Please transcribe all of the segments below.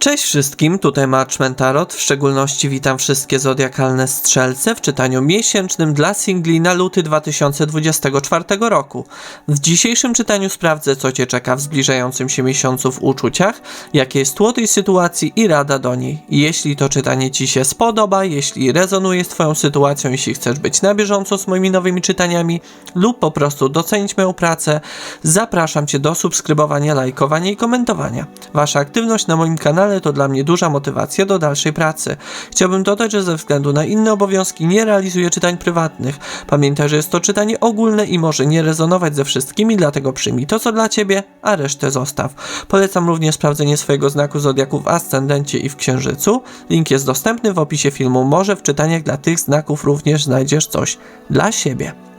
Cześć wszystkim, tutaj Marchman Tarot. W szczególności witam wszystkie zodiakalne strzelce w czytaniu miesięcznym dla singli na luty 2024 roku. W dzisiejszym czytaniu sprawdzę, co Cię czeka w zbliżającym się miesiącu w uczuciach, jakie jest tło tej sytuacji i rada do niej. Jeśli to czytanie Ci się spodoba, jeśli rezonuje z Twoją sytuacją, jeśli chcesz być na bieżąco z moimi nowymi czytaniami lub po prostu docenić moją pracę, zapraszam Cię do subskrybowania, lajkowania i komentowania. Wasza aktywność na moim kanale to dla mnie duża motywacja do dalszej pracy. Chciałbym dodać, że ze względu na inne obowiązki nie realizuję czytań prywatnych. Pamiętaj, że jest to czytanie ogólne i może nie rezonować ze wszystkimi, dlatego przyjmij to, co dla Ciebie, a resztę zostaw. Polecam również sprawdzenie swojego znaku zodiaku w ascendencie i w księżycu. Link jest dostępny w opisie filmu. Może w czytaniach dla tych znaków również znajdziesz coś dla siebie.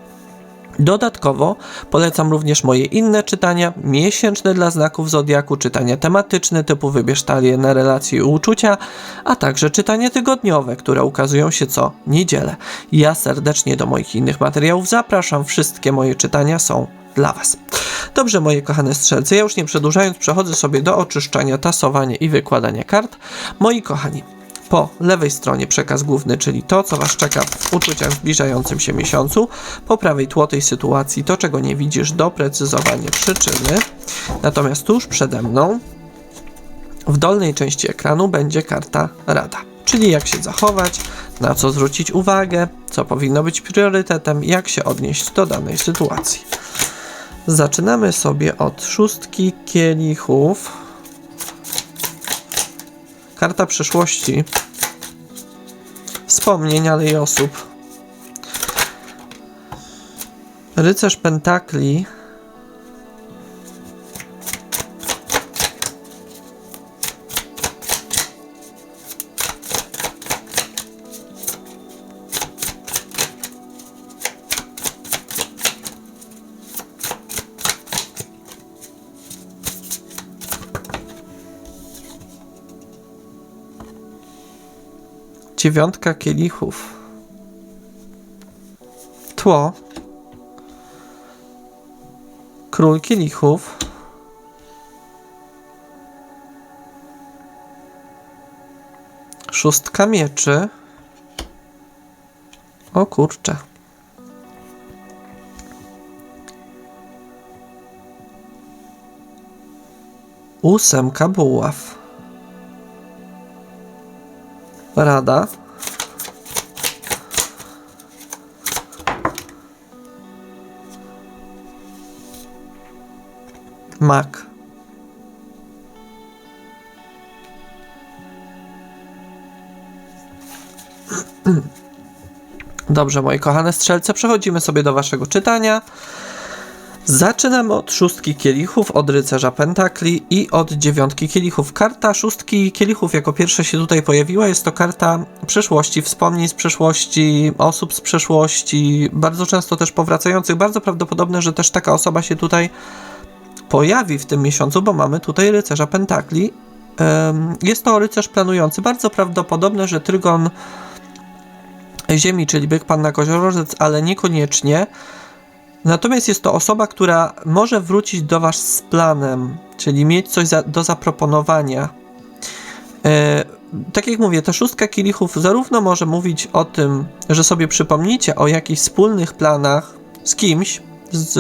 Dodatkowo polecam również moje inne czytania miesięczne dla znaków zodiaku, czytania tematyczne typu wybierz talię na relacje i uczucia, a także czytania tygodniowe, które ukazują się co niedzielę. Ja serdecznie do moich innych materiałów zapraszam, wszystkie moje czytania są dla Was. Dobrze, moje kochane strzelce, ja już nie przedłużając, przechodzę sobie do oczyszczania, tasowania i wykładania kart. Moi kochani, po lewej stronie przekaz główny, czyli to, co Was czeka w uczuciach zbliżającym się miesiącu. Po prawej tło tej sytuacji, to, czego nie widzisz, doprecyzowanie przyczyny. Natomiast tuż przede mną, w dolnej części ekranu, będzie karta Rada. Czyli jak się zachować, na co zwrócić uwagę, co powinno być priorytetem, jak się odnieść do danej sytuacji. Zaczynamy sobie od szóstki kielichów. Karta przyszłości. Wspomnień, ale i osób. Rycerz Pentakli. Dziewiątka kielichów. Tło. Król kielichów. Szóstka mieczy. O kurczę. Ósemka buław. Rada. Mak. Dobrze, moi kochane strzelce, przechodzimy sobie do waszego czytania. Zaczynamy od szóstki kielichów, od rycerza pentakli i od dziewiątki kielichów. Karta szóstki kielichów jako pierwsza się tutaj pojawiła. Jest to karta przeszłości, wspomnień z przeszłości, osób z przeszłości, bardzo często też powracających. Bardzo prawdopodobne, że też taka osoba się tutaj pojawi w tym miesiącu, bo mamy tutaj rycerza pentakli. Jest to rycerz planujący. Bardzo prawdopodobne, że trygon ziemi, czyli byk panna koziorożec, ale niekoniecznie. Natomiast jest to osoba, która może wrócić do Was z planem, czyli mieć coś za, do zaproponowania. E, tak jak mówię, ta szóstka kielichów zarówno może mówić o tym, że sobie przypomnicie o jakichś wspólnych planach z kimś, z,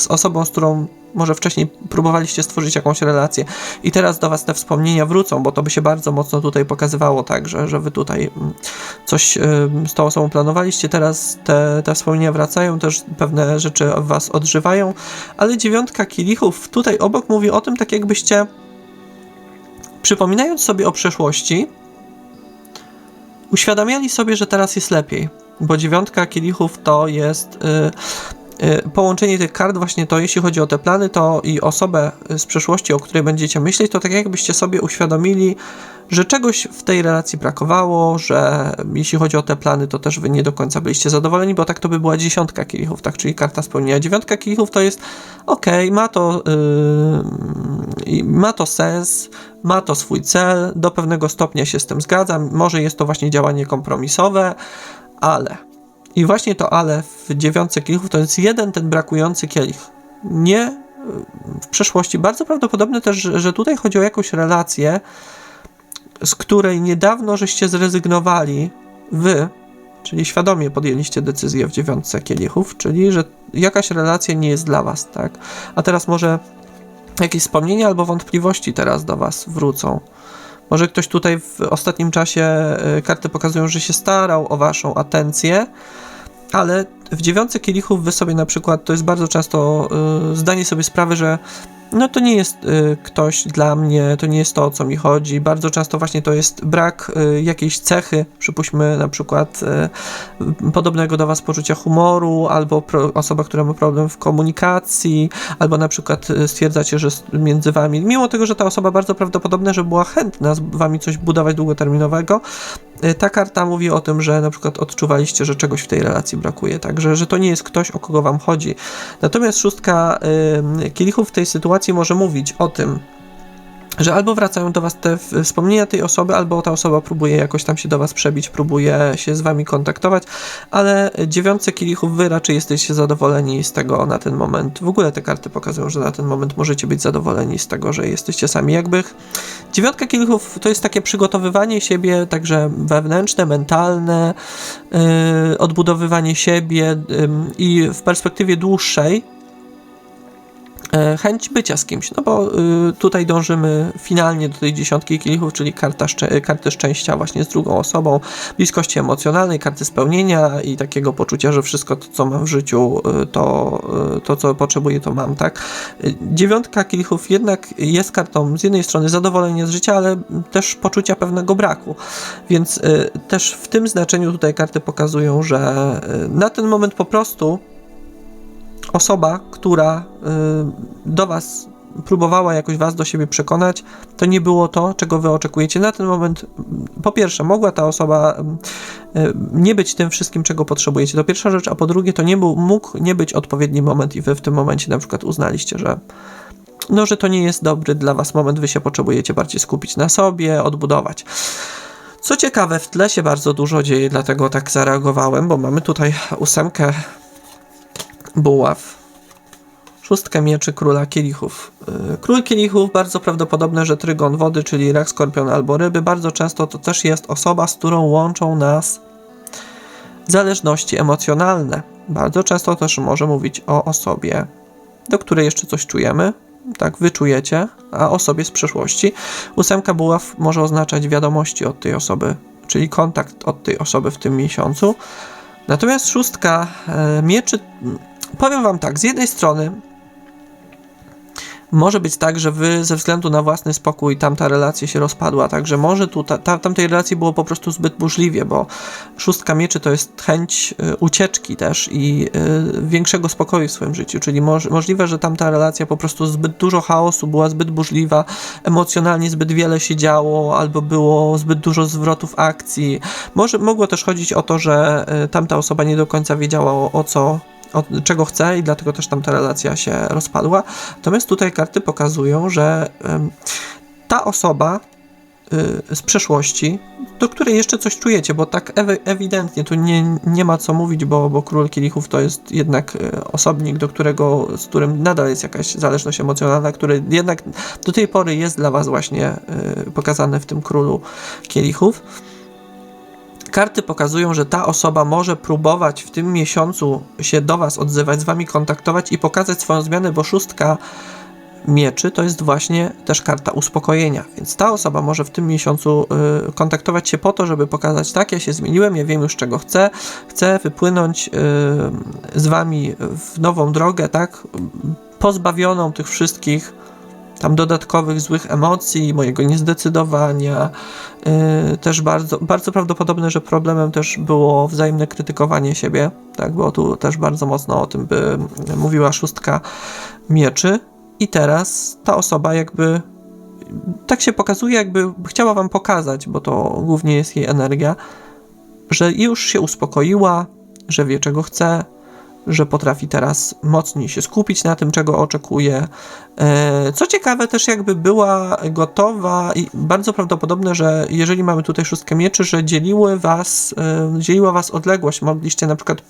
z osobą, z którą może wcześniej próbowaliście stworzyć jakąś relację. I teraz do Was te wspomnienia wrócą, bo to by się bardzo mocno tutaj pokazywało tak, że, Wy tutaj mm, coś z tą osobą planowaliście, teraz te, te wspomnienia wracają, też pewne rzeczy Was odżywają, ale dziewiątka kielichów tutaj obok mówi o tym, tak jakbyście przypominając sobie o przeszłości, uświadamiali sobie, że teraz jest lepiej, bo dziewiątka kielichów to jest y, Y, połączenie tych kart, właśnie to, jeśli chodzi o te plany, to i osobę z przeszłości, o której będziecie myśleć, to tak jakbyście sobie uświadomili, że czegoś w tej relacji brakowało, że jeśli chodzi o te plany, to też wy nie do końca byliście zadowoleni, bo tak to by była dziesiątka kielichów, tak, czyli karta spełnienia. Dziewiątka kielichów to jest ok, ma to, yy, ma to sens, ma to swój cel, do pewnego stopnia się z tym zgadzam, może jest to właśnie działanie kompromisowe, ale i właśnie to ale w dziewiątce kielichów to jest jeden ten brakujący kielich. Nie e, w przeszłości. Bardzo prawdopodobne też, że tutaj chodzi o jakąś relację, z której niedawno żeście zrezygnowali, wy, czyli świadomie podjęliście decyzję w dziewiątce kielichów, czyli że jakaś relacja nie jest dla was, tak? A teraz może jakieś wspomnienia albo wątpliwości teraz do was wrócą. Może ktoś tutaj w ostatnim czasie y, karty pokazują, że się starał o waszą atencję, ale w dziewiątce kielichów wy sobie na przykład, to jest bardzo często y, zdanie sobie sprawy, że no to nie jest y, ktoś dla mnie, to nie jest to, o co mi chodzi. Bardzo często właśnie to jest brak y, jakiejś cechy, przypuśćmy na przykład y, podobnego do was poczucia humoru, albo pro, osoba, która ma problem w komunikacji, albo na przykład y, stwierdzacie, że między wami, mimo tego, że ta osoba bardzo prawdopodobne, że była chętna z wami coś budować długoterminowego, y, ta karta mówi o tym, że na przykład odczuwaliście, że czegoś w tej relacji brakuje, tak, że, że to nie jest ktoś, o kogo wam chodzi. Natomiast szóstka y, kielichów w tej sytuacji może mówić o tym, że albo wracają do was te wspomnienia tej osoby, albo ta osoba próbuje jakoś tam się do was przebić, próbuje się z wami kontaktować, ale dziewiątce kielichów wy raczej jesteście zadowoleni z tego na ten moment. W ogóle te karty pokazują, że na ten moment możecie być zadowoleni z tego, że jesteście sami. Jakby dziewiątka kielichów to jest takie przygotowywanie siebie, także wewnętrzne, mentalne, yy, odbudowywanie siebie yy, i w perspektywie dłuższej chęć bycia z kimś, no bo y, tutaj dążymy finalnie do tej dziesiątki kielichów, czyli karta szczę- karty szczęścia właśnie z drugą osobą, bliskości emocjonalnej, karty spełnienia i takiego poczucia, że wszystko to, co mam w życiu, y, to, y, to co potrzebuję, to mam, tak? Y, Dziewiątka kielichów jednak jest kartą z jednej strony zadowolenia z życia, ale też poczucia pewnego braku, więc y, też w tym znaczeniu tutaj karty pokazują, że y, na ten moment po prostu osoba, która y, do Was próbowała jakoś Was do siebie przekonać, to nie było to, czego Wy oczekujecie. Na ten moment, mm, po pierwsze, mogła ta osoba mm, y, nie być tym wszystkim, czego potrzebujecie. To pierwsza rzecz, a po drugie, to nie był, mógł nie być odpowiedni moment i Wy w tym momencie na przykład uznaliście, że no, że to nie jest dobry dla Was moment, Wy się potrzebujecie bardziej skupić na sobie, odbudować. Co ciekawe, w tle się bardzo dużo dzieje, dlatego tak zareagowałem, bo mamy tutaj ósemkę buław. Szóstkę mieczy króla kielichów. Yy, Król kielichów bardzo prawdopodobne, że trygon wody, czyli rak, skorpion albo ryby. Bardzo często to też jest osoba, z którą łączą nas zależności emocjonalne. Bardzo często też może mówić o osobie, do której jeszcze coś czujemy. Tak, wy czujecie, a osobie z przeszłości. Ósemka buław może oznaczać wiadomości od tej osoby, czyli kontakt od tej osoby w tym miesiącu. Natomiast szóstka e, mieczy, powiem wam tak, z jednej strony może być tak, że wy ze względu na własny spokój tamta relacja się rozpadła, także może tu ta, ta, tamtej relacji było po prostu zbyt burzliwie, bo szóstka mieczy to jest chęć y, ucieczki też i y, większego spokoju w swoim życiu, czyli moż, możliwe, że tamta relacja po prostu zbyt dużo chaosu, była zbyt burzliwa, emocjonalnie zbyt wiele się działo, albo było zbyt dużo zwrotów akcji. Może mogło też chodzić o to, że y, tamta osoba nie do końca wiedziała o, o co o, czego chce i dlatego też tam ta relacja się rozpadła. Natomiast tutaj karty pokazują, że ta osoba y, z przeszłości, do której jeszcze coś czujecie, bo tak ewi- ewidentnie tu nie, nie ma co mówić, bo, bo król kielichów to jest jednak y, osobnik, do którego, z którym nadal jest jakaś zależność emocjonalna, który jednak do tej pory jest dla was właśnie y, pokazany w tym królu kielichów. Karty pokazują, że ta osoba może próbować w tym miesiącu się do Was odzywać, z Wami kontaktować i pokazać swoją zmianę, bo szóstka mieczy to jest właśnie też karta uspokojenia. Więc ta osoba może w tym miesiącu y, kontaktować się po to, żeby pokazać, tak, ja się zmieniłem, ja wiem już czego chcę, chcę wypłynąć y, z Wami w nową drogę, tak, pozbawioną tych wszystkich tam dodatkowych złych emocji, mojego niezdecydowania. Yy, też bardzo, bardzo prawdopodobne, że problemem też było wzajemne krytykowanie siebie, tak, bo tu też bardzo mocno o tym by mówiła szóstka mieczy. I teraz ta osoba jakby tak się pokazuje, jakby chciała wam pokazać, bo to głównie jest jej energia, że już się uspokoiła, że wie czego chce, że potrafi teraz mocniej się skupić na tym, czego oczekuje. E, Co ciekawe, też jakby była gotowa i bardzo prawdopodobne, że jeżeli mamy tutaj szóstkę mieczy, że dzieliły was, e, dzieliła was odległość. Mogliście na przykład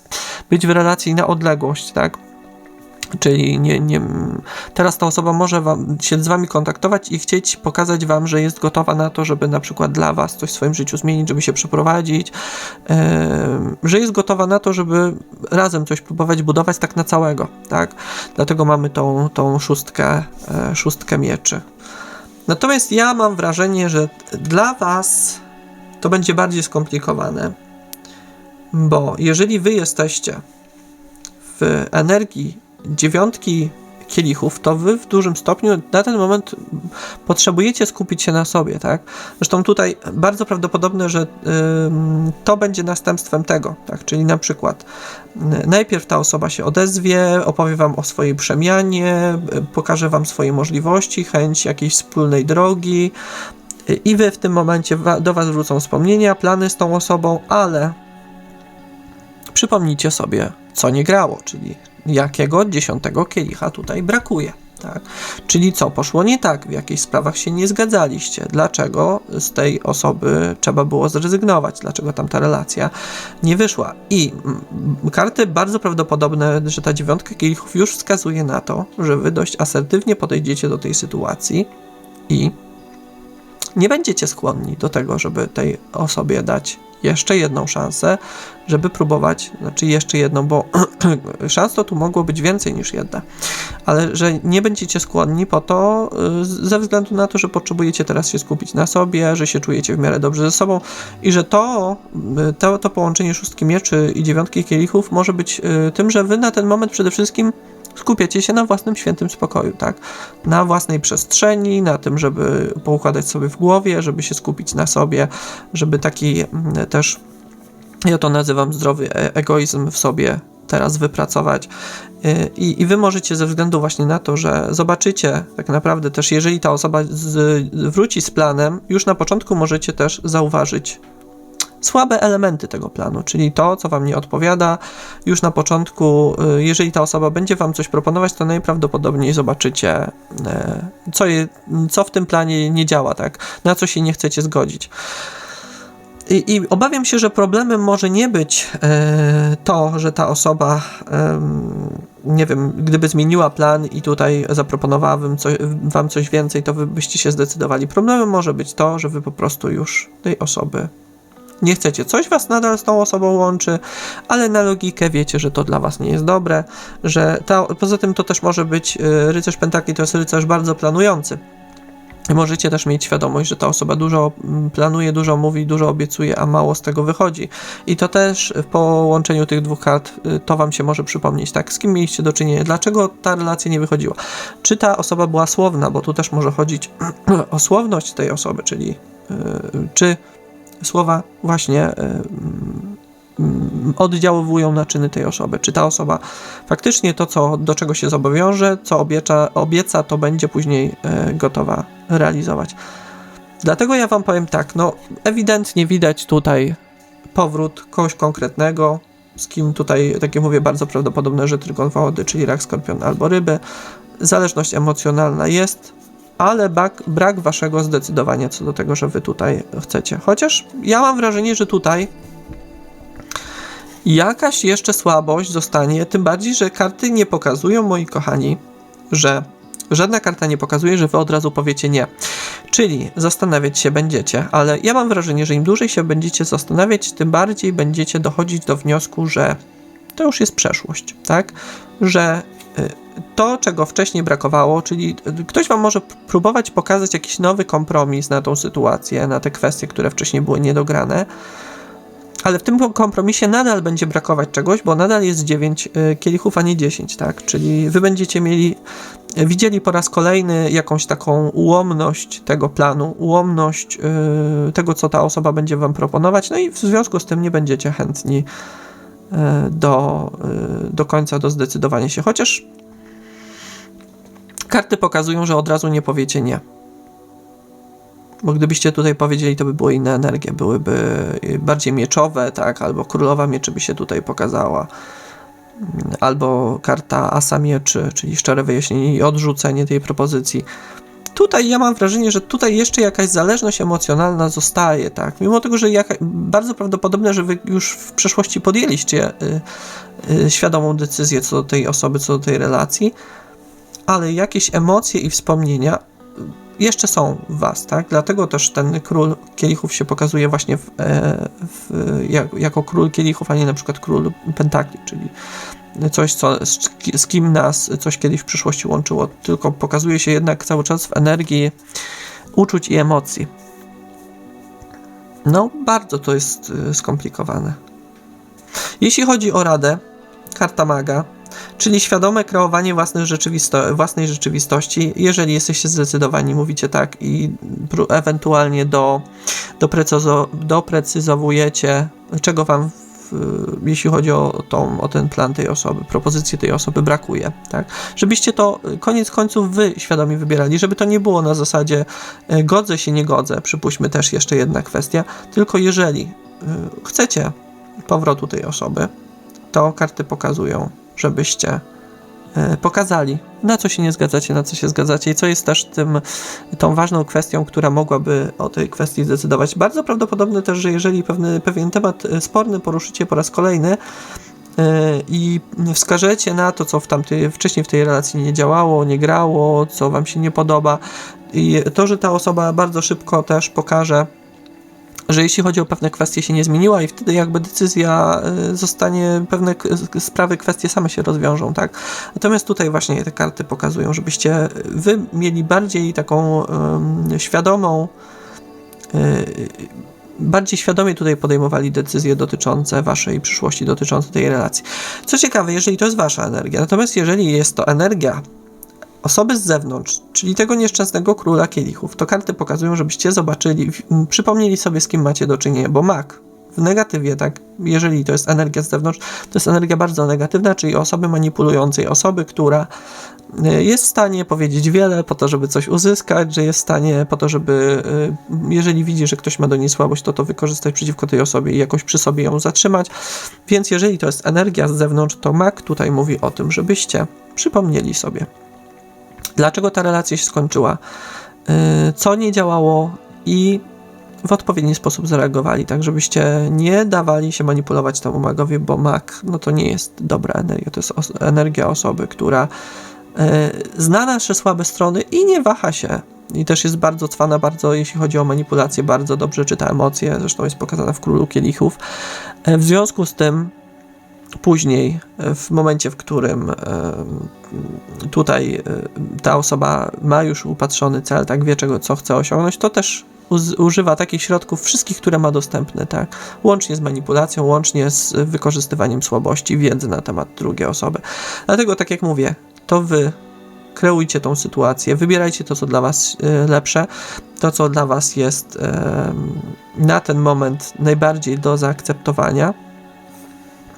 być w relacji na odległość, tak? Czyli nie, nie, teraz ta osoba może wam, się z wami kontaktować i chcieć pokazać wam, że jest gotowa na to, żeby na przykład dla was coś w swoim życiu zmienić, żeby się przeprowadzić, e, że jest gotowa na to, żeby razem coś próbować budować tak na całego, tak? Dlatego mamy tą, tą szóstkę, e, szóstkę mieczy. Natomiast ja mam wrażenie, że dla was to będzie bardziej skomplikowane, bo jeżeli wy jesteście w energii dziewiątki kielichów, to wy w dużym stopniu na ten moment potrzebujecie skupić się na sobie, tak? Zresztą tutaj bardzo prawdopodobne, że to będzie następstwem tego, tak? Czyli na przykład y, najpierw ta osoba się odezwie, opowie wam o swojej przemianie, y, pokaże wam swoje możliwości, chęć jakiejś wspólnej drogi y, i wy w tym momencie wa- do was wrócą wspomnienia, plany z tą osobą, ale przypomnijcie sobie, co nie grało, czyli jakiego dziesiątego kielicha tutaj brakuje. Tak? Czyli co poszło nie tak, w jakichś sprawach się nie zgadzaliście, dlaczego z tej osoby trzeba było zrezygnować, dlaczego tam ta relacja nie wyszła. I mm, karty bardzo prawdopodobne, że ta dziewiątka kielichów już wskazuje na to, że wy dość asertywnie podejdziecie do tej sytuacji i nie będziecie skłonni do tego, żeby tej osobie dać jeszcze jedną szansę, żeby próbować, znaczy jeszcze jedną, bo szans to tu mogło być więcej niż jedna, ale że nie będziecie skłonni po to y, ze względu na to, że potrzebujecie teraz się skupić na sobie, że się czujecie w miarę dobrze ze sobą i że to, y, to, to połączenie szóstki mieczy i dziewiątki kielichów może być y, tym, że wy na ten moment przede wszystkim skupiacie się na własnym świętym spokoju, tak? Na własnej przestrzeni, na tym, żeby poukładać sobie w głowie, żeby się skupić na sobie, żeby taki mm, też, ja to nazywam zdrowy e- egoizm w sobie teraz wypracować. Y, I, I wy możecie ze względu właśnie na to, że zobaczycie tak naprawdę też, jeżeli ta osoba z, wróci z planem, już na początku możecie też zauważyć słabe elementy tego planu, czyli to, co wam nie odpowiada. Już na początku, y, jeżeli ta osoba będzie wam coś proponować, to najprawdopodobniej zobaczycie, y, co, je, co w tym planie nie działa, tak? Na co się nie chcecie zgodzić. I, I, obawiam się, że problemem może nie być e, to, że ta osoba, e, nie wiem, gdyby zmieniła plan i tutaj zaproponowała wam coś, wam coś więcej, to wy byście się zdecydowali. Problemem może być to, że wy po prostu już tej osoby nie chcecie. Coś was nadal z tą osobą łączy, ale na logikę wiecie, że to dla was nie jest dobre, że ta, poza tym to też może być e, rycerz pentakli, to jest rycerz bardzo planujący. Możecie też mieć świadomość, że ta osoba dużo mm, planuje, dużo mówi, dużo obiecuje, a mało z tego wychodzi. I to też w połączeniu tych dwóch kart y, to wam się może przypomnieć, tak? Z kim mieliście do czynienia? Dlaczego ta relacja nie wychodziła? Czy ta osoba była słowna, bo tu też może chodzić o słowność tej osoby, czyli yy, czy słowa właśnie yy, oddziaływują na czyny tej osoby. Czy ta osoba faktycznie to, co, do czego się zobowiąże, co obieca, obieca to będzie później e, gotowa realizować. Dlatego ja Wam powiem tak, no ewidentnie widać tutaj powrót kogoś konkretnego, z kim tutaj, tak jak mówię, bardzo prawdopodobne, że tylko wody, czyli rak, skorpion albo ryby. Zależność emocjonalna jest, ale brak, brak Waszego zdecydowania co do tego, że Wy tutaj chcecie. Chociaż ja mam wrażenie, że tutaj jakaś jeszcze słabość zostanie, tym bardziej, że karty nie pokazują, moi kochani, że żadna karta nie pokazuje, że wy od razu powiecie nie. Czyli zastanawiać się będziecie, ale ja mam wrażenie, że im dłużej się będziecie zastanawiać, tym bardziej będziecie dochodzić do wniosku, że to już jest przeszłość, tak? Że y, to, czego wcześniej brakowało, czyli ktoś wam może próbować pokazać jakiś nowy kompromis na tą sytuację, na te kwestie, które wcześniej były niedograne, ale w tym kompromisie nadal będzie brakować czegoś, bo nadal jest 9 y, kielichów, a nie 10, tak? Czyli wy będziecie mieli, widzieli po raz kolejny jakąś taką ułomność tego planu, ułomność yy, tego, co ta osoba będzie wam proponować, no i w związku z tym nie będziecie chętni do, do końca do zdecydowania się. Chociaż karty pokazują, że od razu nie powiecie nie. Bo gdybyście tutaj powiedzieli, to by były inne energie, byłyby bardziej mieczowe, tak, albo królowa mieczy by się tutaj pokazała, albo karta asa mieczy, czyli szczere wyjaśnienie i odrzucenie tej propozycji. tutaj ja mam wrażenie, że tutaj jeszcze jakaś zależność emocjonalna zostaje, tak? Mimo tego, że jaka, bardzo prawdopodobne, że wy już w przeszłości podjęliście y, y, świadomą decyzję co do tej osoby, co do tej relacji, ale jakieś emocje i wspomnienia jeszcze są w was, tak? Dlatego też ten król kielichów się pokazuje właśnie w, e, w, jak, jako król kielichów, a nie na przykład król pentakli, czyli coś, co, z, z kim nas coś kiedyś w przyszłości łączyło, tylko pokazuje się jednak cały czas w energii uczuć i emocji. No, bardzo to jest y, skomplikowane. Jeśli chodzi o radę, karta maga, czyli świadome kreowanie własnej, rzeczywisto własnej rzeczywistości, jeżeli jesteście zdecydowani, mówicie tak i ewentualnie do, doprecyzo doprecyzowujecie, czego wam jeśli chodzi o, tą, o ten plan tej osoby, propozycję tej osoby brakuje, tak? Żebyście to koniec końców wy świadomie wybierali, żeby to nie było na zasadzie e, godzę się, nie godzę, przypuśćmy też jeszcze jedna kwestia, tylko jeżeli e, chcecie powrotu tej osoby, to karty pokazują, żebyście E, pokazali, na co się nie zgadzacie, na co się zgadzacie i co jest też tym, tą ważną kwestią, która mogłaby o tej kwestii zdecydować. Bardzo prawdopodobne też, że jeżeli pewny, pewien temat e, sporny poruszycie po raz kolejny, e, i wskażecie na to, co w tamtej, wcześniej w tej relacji nie działało, nie grało, co wam się nie podoba. I to, że ta osoba bardzo szybko też pokaże, że jeśli chodzi o pewne kwestie się nie zmieniła i wtedy jakby decyzja y, zostanie, pewne sprawy, kwestie same się rozwiążą, tak? Natomiast tutaj właśnie te karty pokazują, żebyście wy mieli bardziej taką um, świadomą y, bardziej świadomie tutaj podejmowali decyzje dotyczące waszej przyszłości, dotyczące tej relacji. Co ciekawe, jeżeli to jest wasza energia, natomiast jeżeli jest to energia osoby z zewnątrz, czyli tego nieszczęsnego króla kielichów, to karty pokazują, żebyście zobaczyli, przypomnieli sobie, z kim macie do czynienia, bo mak w negatywie, tak, jeżeli to jest energia z zewnątrz, to jest energia bardzo negatywna, czyli osoby manipulującej, osoby, która e, jest w stanie powiedzieć wiele po to, żeby coś uzyskać, że jest w stanie po to, żeby e, jeżeli widzi, że ktoś ma do niej słabość, to to wykorzystać przeciwko tej osobie i jakoś przy sobie ją zatrzymać. Więc jeżeli to jest energia z zewnątrz, to mak tutaj mówi o tym, żebyście przypomnieli sobie dlaczego ta relacja się skończyła, y, co nie działało i w odpowiedni sposób zareagowali, tak żebyście nie dawali się manipulować temu magowi, bo mag no to nie jest dobra energia, to jest os energia osoby, która y, zna nasze słabe strony i nie waha się. I też jest bardzo cwana, bardzo, jeśli chodzi o manipulację, bardzo dobrze czyta emocje, zresztą jest pokazana w Królu Kielichów. Y, w związku z tym Później, w momencie, w którym tutaj e, ta osoba ma już upatrzony cel, tak wie czego, co chce osiągnąć, to też używa takich środków wszystkich, które ma dostępne, tak? Łącznie z manipulacją, łącznie z wykorzystywaniem słabości, wiedzy na temat drugiej osoby. Dlatego, tak jak mówię, to wy kreujcie tą sytuację, wybierajcie to, co dla was e, lepsze, to, co dla was jest na ten moment najbardziej do zaakceptowania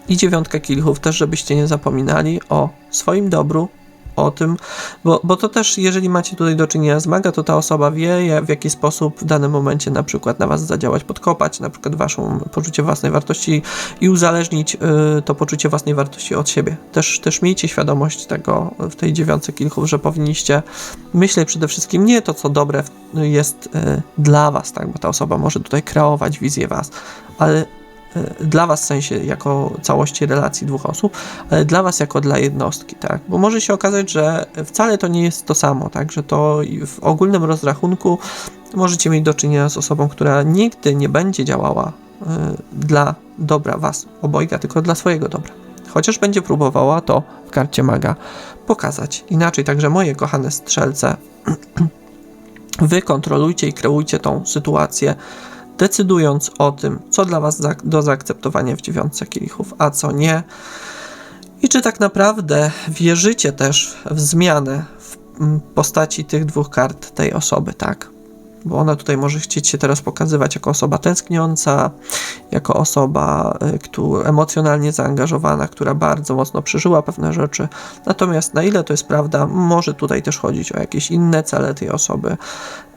i dziewiątka kilchów też, żebyście nie zapominali o swoim dobru, o tym, bo, bo to też, jeżeli macie tutaj do czynienia z maga, to ta osoba wie, w jaki sposób w danym momencie na przykład na was zadziałać, podkopać na przykład waszą poczucie własnej wartości i uzależnić y, to poczucie własnej wartości od siebie. Też, też miejcie świadomość tego w tej dziewiątce kilchów, że powinniście myśleć przede wszystkim nie to, co dobre jest y, dla was, tak, bo ta osoba może tutaj kreować wizję was, ale dla was w sensie jako całości relacji dwóch osób, ale dla was jako dla jednostki, tak? Bo może się okazać, że wcale to nie jest to samo, tak? Że to w ogólnym rozrachunku możecie mieć do czynienia z osobą, która nigdy nie będzie działała y, dla dobra was obojga, tylko dla swojego dobra. Chociaż będzie próbowała to w karcie maga pokazać. Inaczej, także moje kochane strzelce, wy kontrolujcie i kreujcie tą sytuację decydując o tym, co dla Was do zaakceptowania w dziewiątce kielichów, a co nie. I czy tak naprawdę wierzycie też w zmianę w postaci tych dwóch kart tej osoby, tak? Bo ona tutaj może chcieć się teraz pokazywać jako osoba tęskniąca, jako osoba y, która, emocjonalnie zaangażowana, która bardzo mocno przeżyła pewne rzeczy. Natomiast na ile to jest prawda, może tutaj też chodzić o jakieś inne cele tej osoby,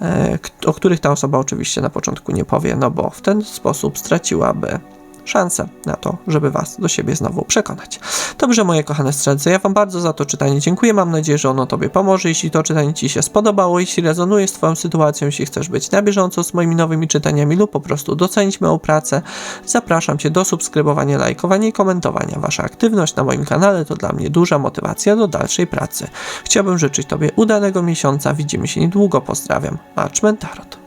e, o których ta osoba oczywiście na początku nie powie, no bo w ten sposób straciłaby szansę na to, żeby Was do siebie znowu przekonać. Dobrze, moje kochane strzelce, ja Wam bardzo za to czytanie dziękuję. Mam nadzieję, że ono Tobie pomoże. Jeśli to czytanie Ci się spodobało, jeśli rezonuje z Twoją sytuacją, jeśli chcesz być na bieżąco z moimi nowymi czytaniami lub po prostu docenić moją pracę, zapraszam Cię do subskrybowania, lajkowania i komentowania. Wasza aktywność na moim kanale to dla mnie duża motywacja do dalszej pracy. Chciałbym życzyć Tobie udanego miesiąca. Widzimy się niedługo. Pozdrawiam. Tarot.